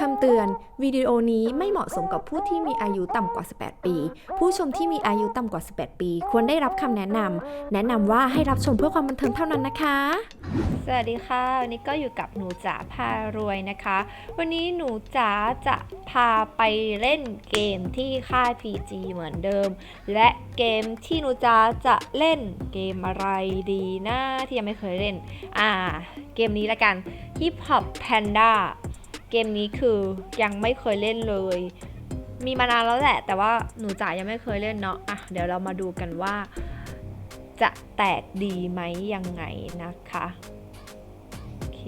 คำเตือน วิดีโอนี้ไม่เหมาะสมกับผู้ที่มีอายุต่ำกว่า 18 ปี ผู้ชมที่มีอายุต่ำกว่า 18 ปี ควรได้รับคำแนะนำ แนะนำว่าให้รับชมเพื่อความบันเทิงเท่านั้นนะคะ สวัสดีค่ะ วันนี้ก็อยู่กับหนูจ๋าพารวยนะคะ วันนี้หนูจ๋าจะพาไปเล่นเกมที่ค่าย PG เหมือนเดิม และเกมที่หนูจ๋าจะเล่นเกมอะไรดีนะที่ยังไม่เคยเล่น อ่า เกมนี้ละกัน Hip Hop Panda เกมนี้คือยังไม่เคยเล่นเลย มีมานานแล้วแหละ แต่ว่าหนูจ๋ายังไม่เคยเล่นเนาะอะเดี๋ยวเรามาดูกันว่า จะแตกดีไหมยังไงนะคะโอเค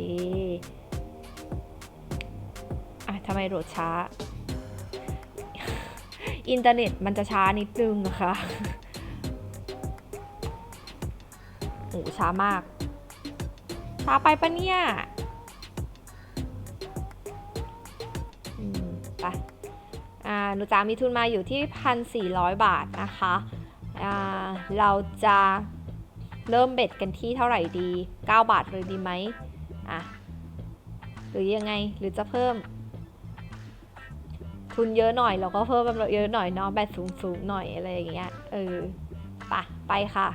อะทำไมโหลดช้า อินเทอร์เน็ตมันจะช้านิดนึงนะคะโอ้ช้ามากช้าไปปะเนี่ย หนูจ๋ามีทุนมาอยู่ที่พันสี่ร้อยบาทนะคะเราจะเริ่มเบ็ดกันที่เท่าไหร่ดี 9 บาทเลยดีไหมอะหรือยังไงหรือจะเพิ่ม ทุนเยอะหน่อยเราก็เพิ่มแบบเยอะหน่อยเนาะแบตสูงสูงๆหน่อยอะไรอย่างเงี้ยเออไปไปค่ะ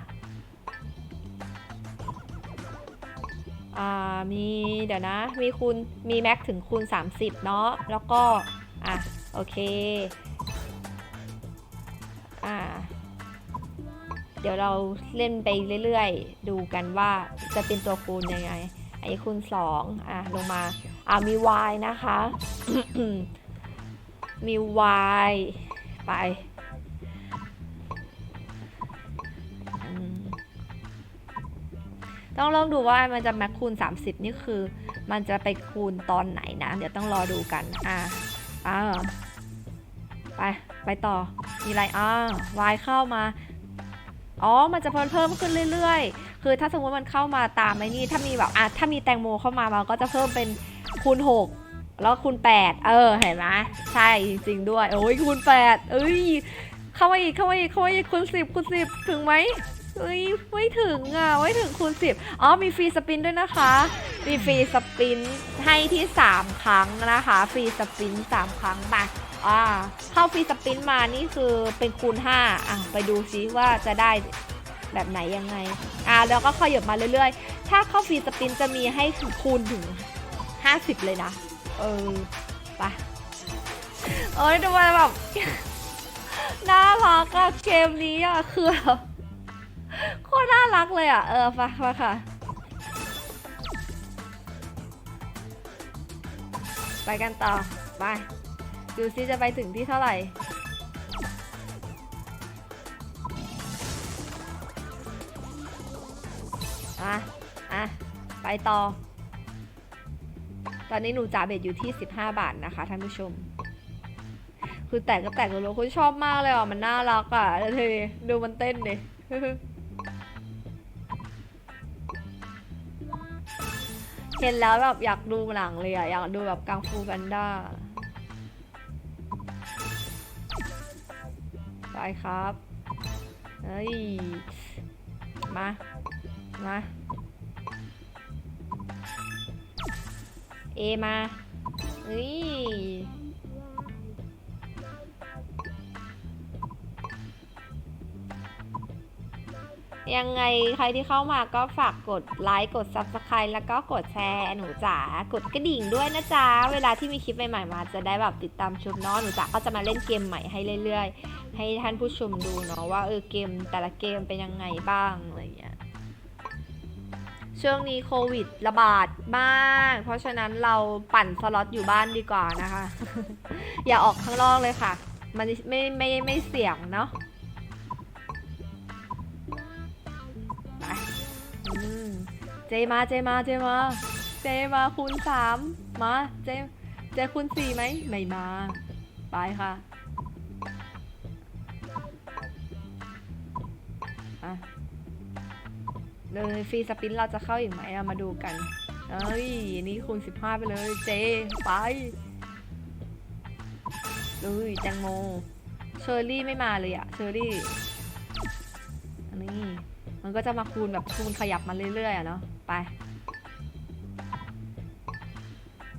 อ่ามีเดี๋ยวนะมีคูณมีแม็กถึงคูณ 30 เนาะแล้วก็ โอเค อ่า เดี๋ยวเราเล่นไปเรื่อยๆ ดูกันว่าจะเป็นตัวคูณยังไง ไอ้คูณ2อะลงมา อ่ามี y นะคะ มี y ไปต้องลองดูว่ามันจะแม็กคูณ 30 นี่คือ มันจะไปคูณตอนไหนนะ เดี๋ยวต้องรอดูกัน อ่าอ่า ไปต่อ มีอะไรอ่า y เข้ามา อ๋อ มันจะเพิ่มเพิ่มขึ้นเรื่อยๆ คือถ้าสมมติมันเข้ามาตามไอ้นี่ ถ้ามีแบบอะถ้ามีแตงโมเข้ามามันก็จะเพิ่มเป็นคูณ 6 แล้วคูณ 8 เออ เห็นไหมใช่จริง ๆ ด้วย โอ้ยคูณ 8 เอ้ย เข้ามาอีก เข้ามาอีก เข้ามาอีกคูณ 10 คูณ 10 ถึงไหมเอ้ยไม่ถึงอะไม่ถึงคูณ 10 อ๋อ มีฟรีสปินด้วยนะคะ มีฟรีสปินให้ที่ 3 ครั้งนะคะ ฟรีสปิน 3 ครั้งไป อ่าเข้าฟรีสปินมานี่คือเป็นคูณ 5 อะไปดูซิว่าจะได้แบบไหนยังไง อ่าแล้วก็ขยับมาเรื่อยๆ ถ้าเข้าฟรีสปินจะมีให้คูณถึง 50 เลยนะ เออไปโอ้ยดูมาแบบน่ารักอะเกมนี้อะคือโคตรน่ารักเลยอะเออไปไปค่ะ ไปกันต่อ ไป ดูซิจะไปถึงที่เท่าไหร่ อะ อะ ไปต่อ ตอนนี้หนูจ่าเบ็ดอยู่ที่ 15 บาทนะคะท่านผู้ชม คือแตกก็แตกเลยคุณชอบมากเลยอะ มันน่ารักอะแล้วเธอดูมันเต้นดิเห็นแล้วแบบอยากดูหนังเลยอะ อยากดูแบบกังฟูแพนด้า ไปครับเฮ้ย มา มา เอมาเฮ้ย ยังไงใครที่เข้ามาก็ฝากกดไลค์กด Subscribe แล้วก็กดแชร์หนูจ๋ากดกระดิ่งด้วยนะจ๊ะ เวลาที่มีคลิปใหม่ๆมาจะได้แบบติดตามชมเนาะหนูจ๋าก็จะมาเล่นเกมใหม่ให้เรื่อยๆ ให้ท่านผู้ชมดูเนาะว่าเออเกมแต่ละเกมเป็นยังไงบ้างอะไรอย่างเงี้ยช่วงนี้โควิดระบาดมาก เพราะฉะนั้นเราปั่นสล็อตอยู่บ้านดีกว่านะคะ อย่าออกข้างนอกเลยค่ะ มันไม่ไม่ไม่เสี่ยงเนาะ เจมาเจมาเจมา เจมาคูณสามมาเจเจคูณสี่ไหมไม่มา ไปค่ะอะเลยฟรีสปินเราจะเข้าอีกไหมเรามาดูกัน เอ้ยนนี้คูณ15ไปเลยเจไปเลยแตงโมเชอร์รี่ไม่มาเลยอะเชอร์รี่ มันก็จะมาคูณแบบคูณขยับมาเรื่อยๆอะเนาะไป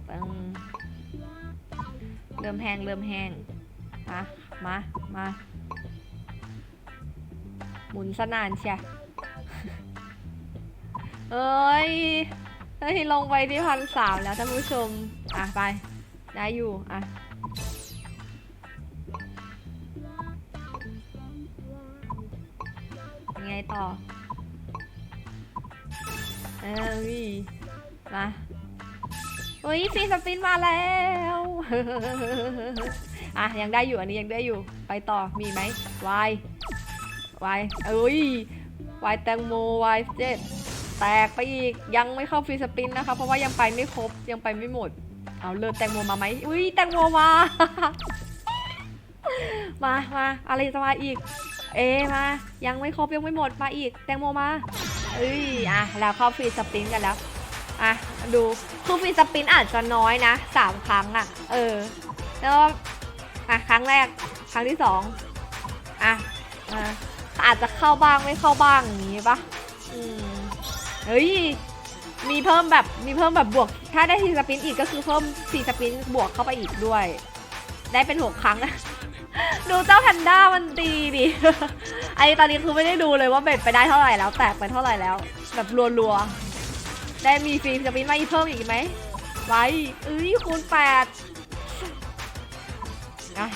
ตึงเริ่มแห้งเริ่มแห้งมามามาหมุนสนานเชียเอ้ยเฮ้ยลงไปที่พันสามแล้วท่านผู้ชม อะไป ได้อยู่ อะ ต่อ เอ้ยมาเฮ้ยฟีสปินมาแล้วอะยังได้อยู่อันนี้ยังได้อยู่ ไปต่อมีไหมวายวายเอ้ยวายแตงโมวายเจ็ดแตกไปอีกยังไม่เข้าฟรีสปินนะคะ เพราะว่ายังไปไม่ครบยังไปไม่หมด เอาเลิศแตงโมมาไหมอุ้ยแตงโมมา มามาอะไรจะมาอีก เอมายังไม่ครบยังไม่หมดมาอีก แตงโมมาเอ้ยอะแล้วเข้าฟรีสปินกันแล้วอะดูคือฟรีสปินอาจจะน้อยนะสามครั้งอะ เออ แล้วอะครั้งแรกครั้งที่สองอะอะอาจจะเข้าบ้างไม่เข้าบ้างอย่างนี้ปะอืมเฮ้ยมีเพิ่มแบบมีเพิ่มแบบบวก ถ้าได้ทีสปินอีกก็คือเพิ่มสี่สปินบวกเข้าไปอีกด้วย ได้เป็นหกครั้งนะ ดูเจ้าแพนด้ามันดีดิ ไอตอนนี้คือไม่ได้ดูเลยว่าเบ็ดไปได้เท่าไหร่แล้ว แตกไปเท่าไหร่แล้ว แบบรัวๆ ได้มีฟรีสปินมาอีกเพิ่มอีกไหม ไว้เอ้ยคูณแปดอะ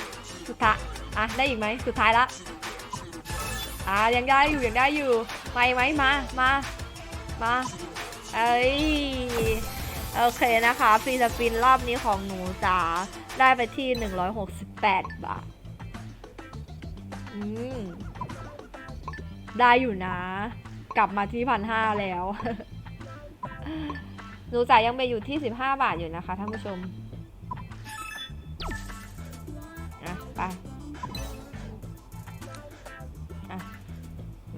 สุดท้ายอะได้อีกไหมสุดท้ายละอะยังได้อยู่ยังได้อยู่ไปไหมมามามาเอ้ยโอเคนะคะฟรีสปินรอบนี้ของหนูจ๋าได้ไปที่ 168 บาท ได้อยู่นะ กลับมาที่พันห้าแล้ว หนูจ่ายยังไปอยู่ที่15บาทอยู่นะคะท่านผู้ชมอะไปอะ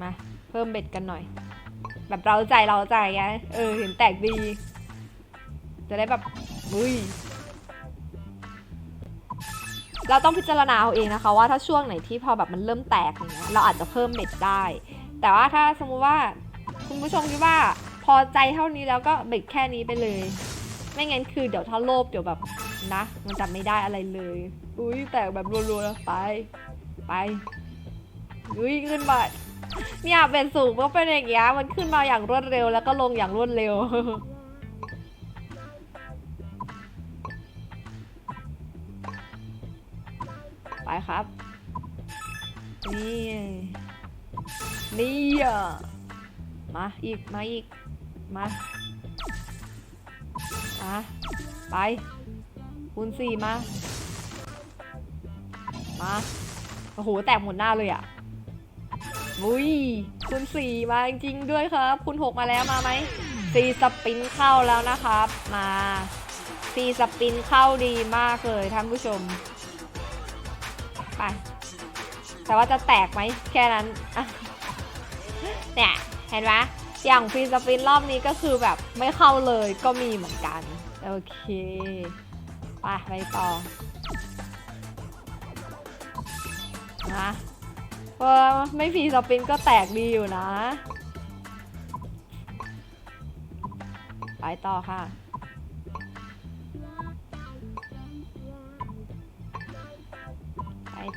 มา เพิ่มเบ็ดกันหน่อย แบบเราใจเราใจไงเออเห็นแตกดี จะได้แบบอุ้ย เราต้องพิจารณาเอาเองนะคะ ว่าถ้าช่วงไหนที่พอแบบมันเริ่มแตกอย่างเงี้ยเราอาจจะเพิ่มเบ็ดได้ แต่ว่าถ้าสมมุติว่าคุณผู้ชมคิดว่าพอใจเท่านี้แล้วก็เบ็ดแค่นี้ไปเลย ไม่งั้นคือเดี๋ยวถ้าโลภเดี๋ยวแบบนะ มันจะไม่ได้อะไรเลย อุ้ยแตกแบบรัวๆไปไปอุ้ยขึ้นมาเนี่ยเบ็ดสูงก็เป็นอย่างเงี้ยมันขึ้นมาอย่างรวดเร็วแล้วก็ลงอย่างรวดเร็ว ไปครับ นี่ นี่อะมาอีก มาอีก มาอะไป คูณสี่มา มา โอ้โห แตกหมดหน้าเลยอะอุ้ยคูณสี่มาจริงๆด้วยครับ คูณหกมาแล้วมาไหมสี่สปินเข้าแล้วนะครับ มาสี่สปินเข้าดีมากเลยท่านผู้ชม ไป แต่ว่าจะแตกไหมแค่นั้นเนี่ยเห็นไหมอย่างฟีสปินรอบนี้ก็คือแบบไม่เข้าเลยก็มีเหมือนกัน โอเคไปไปต่อนะเออไม่ฟีสปินก็แตกดีอยู่นะ ไปต่อค่ะ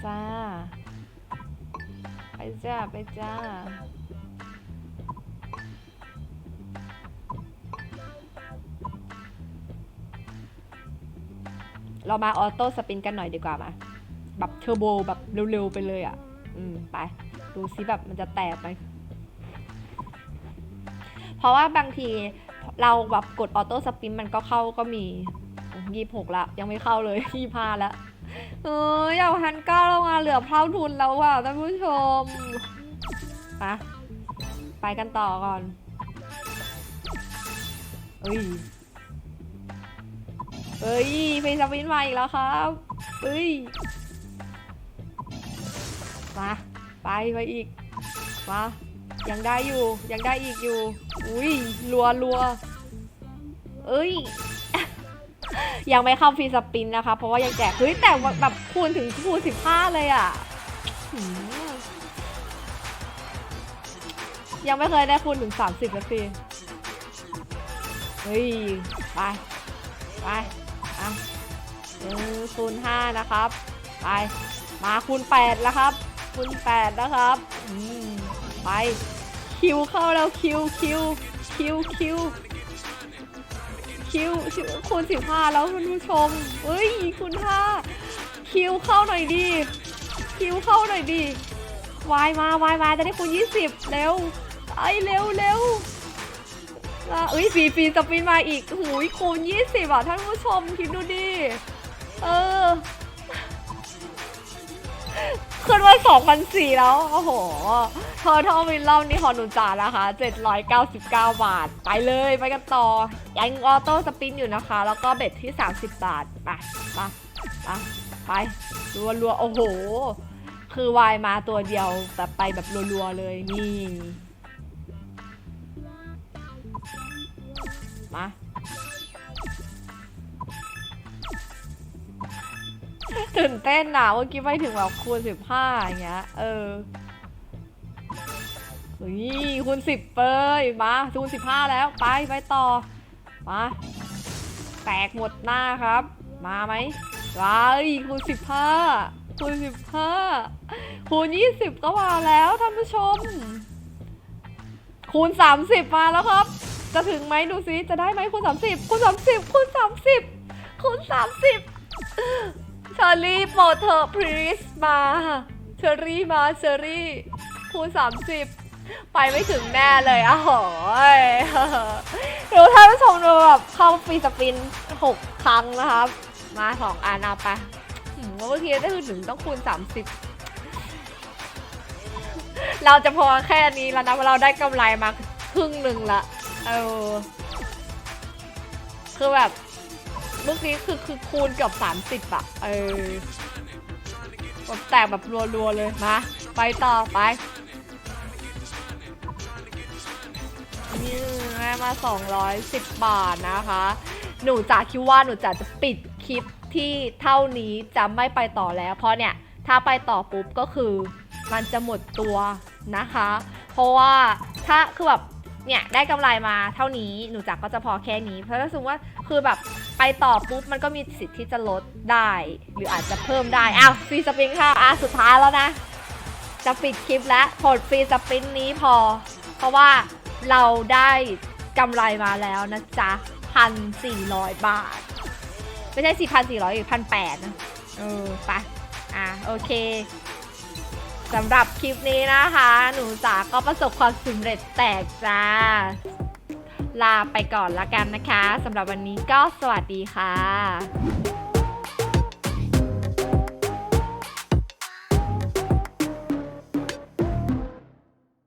จ้า ไปจ้า ไปจ้า เรามาออโต้สปินกันหน่อยดีกว่ามา แบบเทอร์โบแบบเร็วๆไปเลยอะ อืม ไป ดูซิแบบมันจะแตกไหมเพราะว่าบางทีเราแบบกดออโต้สปินมันก็เข้าก็มียี่หกละ ยังไม่เข้าเลยยี่ห้าแล้ว เอออยากพันเก้าลงมาเหลือเท่าทุนแล้วอะท่านผู้ชมไปไปกันต่อก่อนเอ้ยเอ้ยเฟซวินมาอีกแล้วครับเอ้ยมาไปไปอีกมายังได้อยู่ยังได้อีกอยู่ อุ้ยรัวรัวเอ้ย ยังไม่เข้าฟรีสปินนะคะ เพราะว่ายังแจกเฮ้ยแต่แบบคูณถึงคูณสิบห้าเลยอะยังไม่เคยได้คูณถึงสามสิบสักทีเฮ้ย ไป ไปอะคูณห้านะครับ ไป มาคูณแปดแล้วครับ คูณแปดนะครับอืมไป คิวเข้าแล้วคิวคิวคิวคิว คิวคูณสิบห้าแล้วคุณผู้ชมเอ้ยคูณห้าคิวเข้าหน่อยดี คิวเข้าหน่อยดีวายมาวายมาจะได้คูณยี่สิบเร็วไอเร็วเร็วเอ้ยฟีฟีสปินมาอีกหูยคูณยี่สิบอะท่านผู้ชมคิดดูดิเออขึ้นมา2,004แล้ว โอ้โห เทอร์ทอวินรอบนี้ของหนูจ๋านะคะ 799 บาท ไปเลยไปกันต่อ ยังออโต้สปินอยู่นะคะ แล้วก็เบ็ดที่ 30 บาท ไปไปไปไปรัวรัวๆโอ้โห คือวายมาตัวเดียวแบบไปแบบรัวๆเลยนี่ มาตื่นเต้นนะเมื่อกี้ไปถึงแบบคูณสิบห้าอย่างเงี้ย เออ นี่คูณสิบเปยมาคูณสิบห้าแล้ว ไปไปต่อ มา แตกหมดหน้าครับ มาไหมว้ายคูณสิบห้าคูณสิบห้าคูณยี่สิบก็มาแล้วท่านผู้ชม คูณสามสิบมาแล้วครับ จะถึงไหมดูซิจะได้ไหมคูณสามสิบคูณสามสิบคูณสามสิบคูณสามสิบเชอรี่โปรดเธอะ please มาเชอรี่มาเชอรี่คูณสามสิบ ไปไม่ถึงแน่เลยอะโหยดูท่านผู้ชมดูแบบเข้าฟรีสปินหกครั้งนะครับ มาสองอันเอาไปเมื่อกี้ได้ถึงต้องคูณสามสิบเราจะพอแค่นี้แล้วนะเพราะเราได้กำไรมาครึ่งหนึ่งละเออคือแบบเมื่อกี้คือคือคูณเกือบสามสิบอะเออแบบแตกแบบรัวๆเลยมาไปต่อไป มา 210 บาทนะคะ หนูจะคิดว่าหนูจะจะปิดคลิปที่เท่านี้จะไม่ไปต่อแล้ว เพราะเนี่ยถ้าไปต่อปุ๊บก็คือมันจะหมดตัวนะคะ เพราะว่าถ้าคือแบบเนี่ยได้กำไรมาเท่านี้หนูจักก็จะพอแค่นี้ เพราะถ้าสมมติว่าคือแบบไปต่อปุ๊บมันก็มีสิทธิ์ที่จะลดได้ หรืออาจจะเพิ่มได้ อ้าวฟรีสปริงค่ะอะสุดท้ายแล้วนะ จะปิดคลิปแล้วผลฟรีสปรินนี้พอ เพราะว่าเราได้ กำไรมาแล้วนะจ๊ะพันสี่ร้อยบาท ไม่ใช่สี่พันสี่ร้อยพันแปดนะเออไปอะโอเคสำหรับคลิปนี้นะคะ หนูจ๋าก็ประสบความสำเร็จแตกจ้า ลาไปก่อนละกันนะคะสำหรับวันนี้ก็สวัสดีค่ะ